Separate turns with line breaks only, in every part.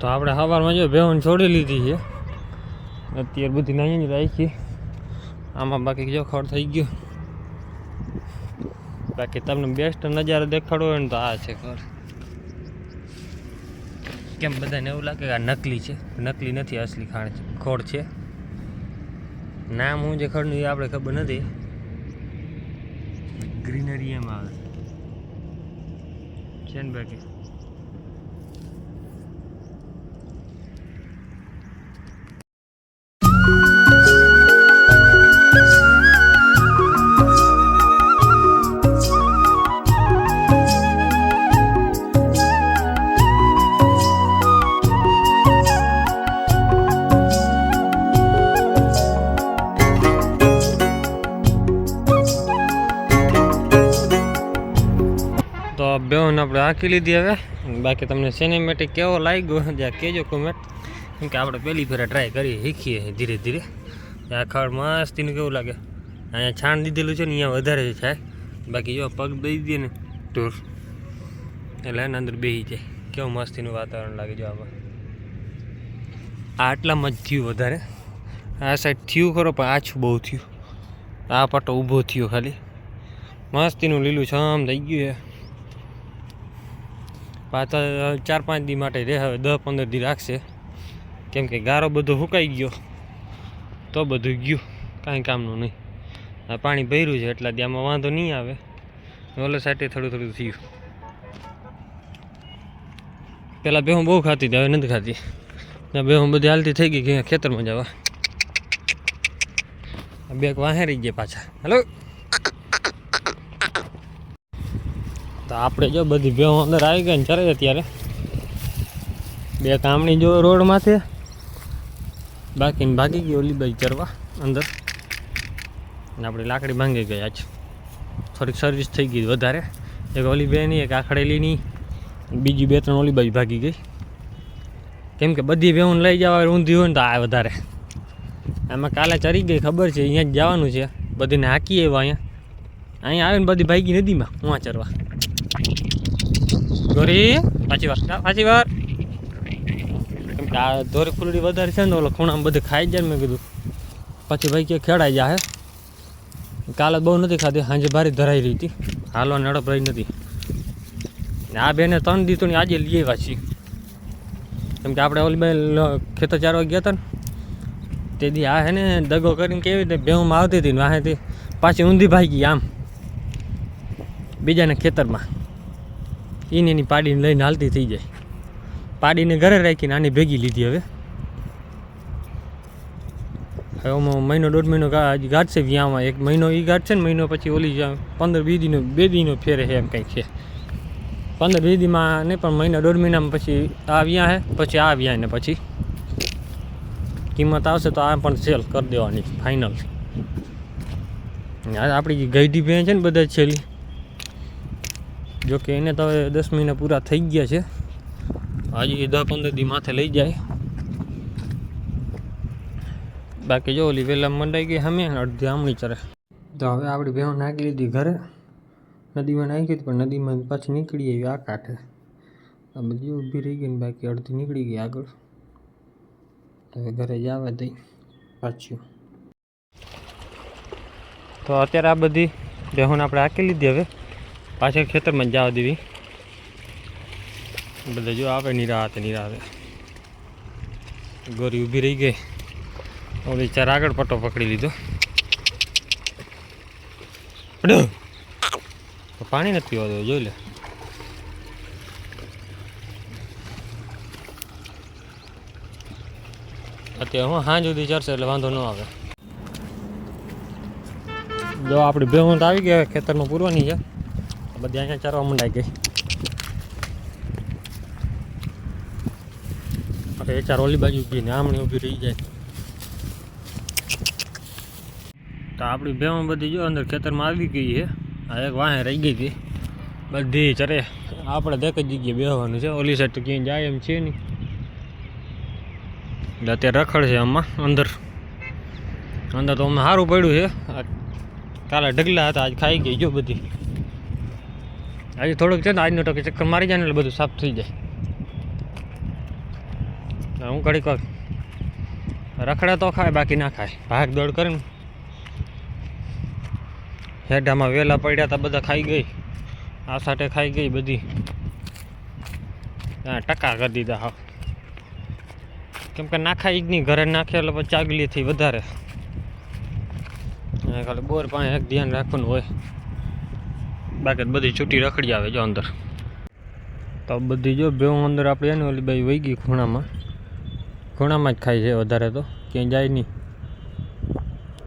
તો આપણે સવારમાં જો બેહન છોડી લીધી છે. અત્યારે બધી નાની રાખી. આમાં બાકી જો ખડ થઈ ગયો. બાકી તમને બેસ્ટ નજારો દેખાડવો હોય ને તો આ છે ખર. કેમ બધાને એવું લાગે કે આ નકલી છે? નકલી નથી અસલી ખાણ છે. ખોડ છે. નામ હું જે ખડનું એ આપણે ખબર નથી. ગ્રીનરી એમ આવે. છે ને બાકી? આપણે આંકી લીધી હવે. બાકી તમને સિનેમેટિક કેવો લાગ્યો જ્યાં કહેજો કોમેન્ટ કેમ કે આપણે પહેલી ફેરા ટ્રાય કરીએ શીખીએ ધીરે ધીરે. આ ખડ મસ્તીનું કેવું લાગે? અહીંયા છાણ દીધેલું છે ને, અહીંયા વધારે થાય. બાકી જો પગ દઈ દઈએ ને ટૂર એટલે એના અંદર બેસી જાય. કેવું મસ્તીનું વાતાવરણ લાગે જો આમાં. આટલામાં જ થયું વધારે. આ સાઈડ થયું ખરો, પણ આછું બહુ થયું. આ પાટો ઊભો થયો ખાલી. મસ્તીનું લીલું છમ થઈ ગયું છે. પાછા ચાર પાંચ દી માટે રહે હવે દસ પંદર દી રાખશે. કેમ કે ગારો બધો સુકાઈ ગયો. તો બધું ગયું. કાંઈ કામનું નહીં. આ પાણી ભર્યું છે, એટલા દી વાંધો નહીં આવે. ઓલે સાઈડે થોડું થોડું થયું. પહેલાં બેહું બહુ ખાતી હતી, હવે નથી ખાતી. ત્યાં બેહું બધી હાલતી થઈ ગઈ, કે ખેતરમાં જવા. બે વાહે રહી ગયા પાછા. હેલો તો આપણે જો બધી ભેહો અંદર આવી ગઈ ને ચરે અત્યારે. બે કામણી જો રોડમાંથી. બાકી ભાગી ગઈ ઓલી બાજુ ચરવા, અંદર. અને આપણી લાકડી ભાંગી ગઈ આજ. થોડીક સર્વિસ થઈ ગઈ વધારે. એક ઓલી બેની, એક આખડેલીની. બીજી બે ત્રણ ઓલી બાજુ ભાગી ગઈ. કેમ કે બધી ભેહું લઈ જવા ઊંધી હોય ને તો આ વધારે. આમાં કાલે ચરી ગઈ ખબર છે, અહીંયા જ જવાનું છે. બધીને હાકી આવ્યા અહીંયા. અહીંયા આવીને બધી ભાગી નદીમાં હું ચરવા. ગોરી પાછી વાર. પાછી વાર. કેમ કે આ દોરી ફૂલડી વધારે છે ને ઓલો ખૂણામાં બધે ખાઈ જાય મેં કીધું. પછી ભાઈ કે ખેડાઈ જાય કાલે બહુ નથી ખાધી સાંજે ભારે ધરાઈ રહી હતી. હાલો નડપ રહી નથી. ને આ બેને ત્રણ દી તો આજે લઈ આવ્યા છીએ. કેમ કે આપણે ઓલી બે ખેતર ચારવા ગયા હતા ને. તે દી આ હે ને દગો કરીને કેવી રીતે બેહુંમાં આવતી હતી ને વાહેથી પાછી ઊંધી ભાગી આમ. બીજાના ખેતરમાં. એને એની પાડીને લઈને હાલતી થઈ જાય. પાડીને ઘરે રાખીને આની ભેગી લીધી હવે. હવે મહિનો, દોઢ મહિનો ગાઢશે વ્યામાં. એક મહિનો એ ગાઢશે ને મહિનો પછી ઓલી પંદર બી દીનો બે દીનો ફેરે છે એમ કંઈક છે. પંદર, વીસ દીમાં નહીં, પણ મહિના, દોઢ મહિનામાં પછી આ વ્યા હે પછી આ વ્યા ને પછી. કિંમત આવશે તો આ પણ સેલ કરી દેવાની ફાઇનલ આપણી ગઈડી ભેં છે ને બધા છેલ્લી જો કે એને તો હવે દસ મહિના પૂરા થઈ ગયા છે. હજી દસ પંદર દી માથે લઈ જાય. બાકી જો ઓલી વહેલા મંડાઈ ગઈ અમે અડધી આમણી ચરે. તો હવે આપણી બહેન નાખી લીધી ઘરે. નદીમાં નાખી હતી, પણ નદીમાં પાછી નીકળી આવી આ કાંઠે. આ બધી ઊભી રહી ગઈ ને બાકી અડધી નીકળી ગઈ આગળ. હવે ઘરે જવા દઈ પાછું. તો અત્યારે આ બધી બહેન આપણે હાકી લીધી હવે. પાછળ ખેતરમાં જવા દેવી. બધા જો આવે, નિરાતે નિરાતે. ગોરી ઊભી રહી ગઈ. ઓલી ચાર આગળ પટ્ટો પકડી લીધો. પાણી નથી દેવું જોઈ લે. અત્યારે હું સાંજ સુધી ચડશે એટલે વાંધો ન આવે. જો આપણી ભેહું તો આવી હવે ખેતરમાં પૂરવાની છે. બધી અહીંયા ચારવા મંડાઈ ગઈ. હવે ચાર ઓલી બાજુ ઊભી ને આમણી ઊભી રહી જાય. તો આપણી ભેહું બધી જો અંદર ખેતરમાં આવી ગઈ છે. આ એક વાહે રહી ગઈ હતી. બધી ચરે આપણે દેખ જ જગ્યાએ બેહવાનું છે. ઓલી સાઈડ તો ક્યાંય જાય એમ છે નહીં. એટલે અત્યારે રખડ છે આમાં, અંદર. અંદર તો અમને સારું પડ્યું છે. કાલે ઢગલા હતા, આજ ખાઈ ગઈ જો બધી. આજે થોડુંક છે ને આજનો ટકે ચક્કર મારી જાય ને એટલે બધું સાફ થઈ જાય. હું ઘડીક વાર રખડા તો ખાય બાકી ના ખાય. ભાગ દોડ કરીને હેડામાં વેલા પડ્યા હતા બધા ખાઈ ગઈ. આ સાથે ખાઈ ગઈ બધી. ટકા કરી દીધા હા કેમ કે નાખાય જ નહીં ઘરે નાખે એટલે પછી ચાગલીથી વધારે. હા, ખાલી બોર પાસે ધ્યાન રાખવાનું હોય. બાકી બધી છૂટી રખડી આવે જો અંદર. તો બધી જો બેવું અંદર આપણે એને ઓલી બાઈ વહી ગઈ ખૂણામાં. ખૂણામાં જ ખાય છે વધારે તો, ક્યાંય જાય નહીં.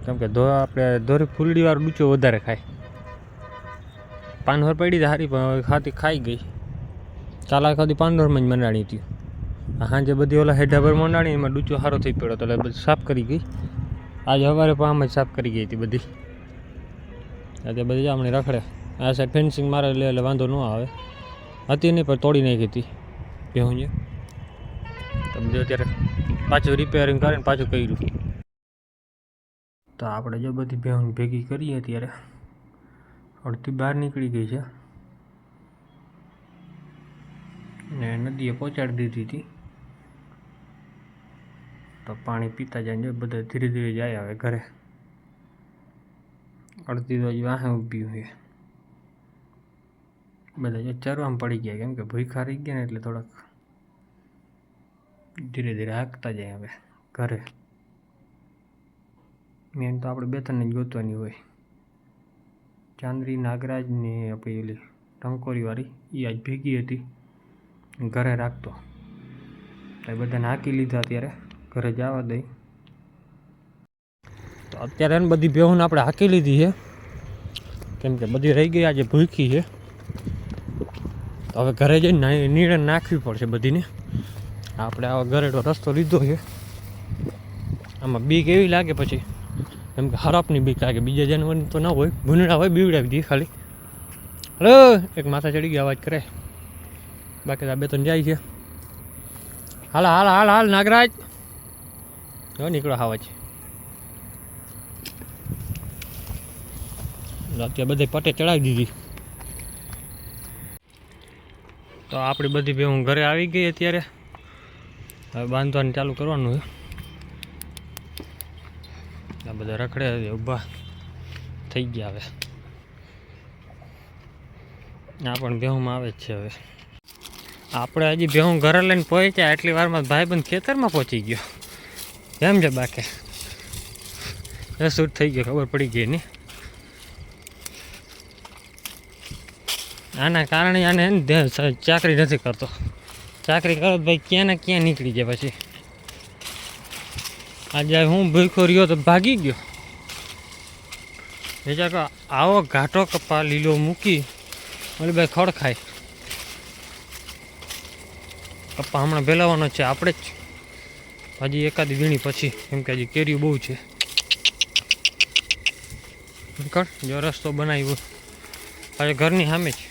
કેમ કે ધો આપણે ધોરી ફૂલડીવાળો ડૂચો વધારે ખાય. પાનહોર પડી હતી સારી પણ ખાતી ખાઈ ગઈ. ચાલા ખાતી પાંદોરમાં જ મંડાણી હતી. સાંજે બધી ઓલા હેઢાભર મંડાણી એમાં ડૂચો સારો થઈ પડ્યો તો એટલે બધું સાફ કરી ગઈ. આજે સવારે પણ આમ જ સાફ કરી ગઈ હતી બધી. આજે બધી આપણે રખડે. આ સાઈડ ફેન્સિંગ મારે એટલે વાંધો ન આવે. હતી નહીં, પણ તોડી નાખી હતી. ભેહું છે. તમે અત્યારે પાછું રિપેરિંગ કરીને પાછું કર્યું. તો આપણે જો બધી ભેહું ભેગી કરીએ અત્યારે. અડધી બહાર નીકળી ગઈ છે. ને નદીએ પહોંચાડી દીધી હતી. તો પાણી પીતા જાય ને બધા ધીરે ધીરે જાય હવે ઘરે. અડધી તો વાહે ઊભી હોય. બધા ચરવામાં પડી ગયા કેમ કે ભૂખા રહી ગયા ને એટલે થોડાક ધીરે ધીરે હાંકતા જાય હવે ઘરે. મેન તો આપણે બે ત્રણ જ ગોતવાની હોય. ચાંદરી, નાગરાજ ને આપણી ઓલી ટંકોરીવાળી એ આજ ભેગી હતી. ઘરે રાખતો. તો એ બધાને હાંકી લીધા અત્યારે. ઘરે જવા દઈ. તો અત્યારે બધી બેહુને આપણે હાંકી લીધી છે. કેમ કે બધી રહી ગઈ આજે ભૂખી છે. હવે ઘરે જઈને નીડે નાખવી પડશે બધીને. આપણે આવા ઘરેડો રસ્તો લીધો છે. આમાં બીક એવી લાગે પછી. કેમ કે હરાપની બીક લાગે. બીજા જાનવરની તો ના હોય. ભૂંડડા હોય, બીવડાવી દઈએ ખાલી. હલો, એક માથા ચડી ગયા, અવાજ કરે. બાકી આ બે ત્રણ જાય છે. હાલ હાલ હાલ હાલ, નાગરાજ. હવે નીકળો હાવાજ અત્યારે બધે પટે ચડાવી દીધી. તો આપણી બધી બે હું ઘરે આવી ગઈ અત્યારે. હવે બાંધવાનું ચાલુ કરવાનું છે. આ બધા રખડે ઊભા થઈ ગયા હવે. આ પણ ભેહુંમાં આવે જ છે હવે. આપણે હજી ભેહું ઘરે લઈને પહોંચ્યા, એટલી વારમાં ભાઈબંધ ખેતરમાં પહોંચી ગયો. એમ છે બાકે. એ શૂટ થઈ ગયો, ખબર પડી ગઈ નહીં આના કારણે આને ચાકરી નથી કરતો. ચાકરી કરો ભાઈ ક્યાં ને ક્યાં નીકળી જાય પછી. આજે હું ભૂખો રહ્યો તો ભાગી ગયો. બીજા કહો આવો ઘાટો કપા લીલો મૂકી, ઓલી ભાઈ ખડ ખાય કપા હમણાં ભેલાવાનો છે, આપણે જ. હજી એકાદ વીણી પછી, કેમ કે હજી કેરીઓ બહુ છે. જો રસ્તો બનાવ્યો. હવે ઘરની સામે જ.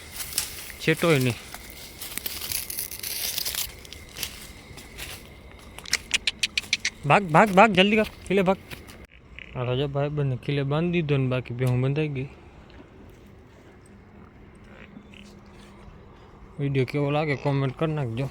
છેટોય નહીં. ભાગ ભાગ ભાગ, જલ્દી કર. કિલે ભાગ. આ રાજા ભાઈ બંને કિલે બાંધી દીધો ને બાકી બે હું બંધાઈ ગઈ. વીડિયો કેવો લાગે કોમેન્ટ કરી નાખજો.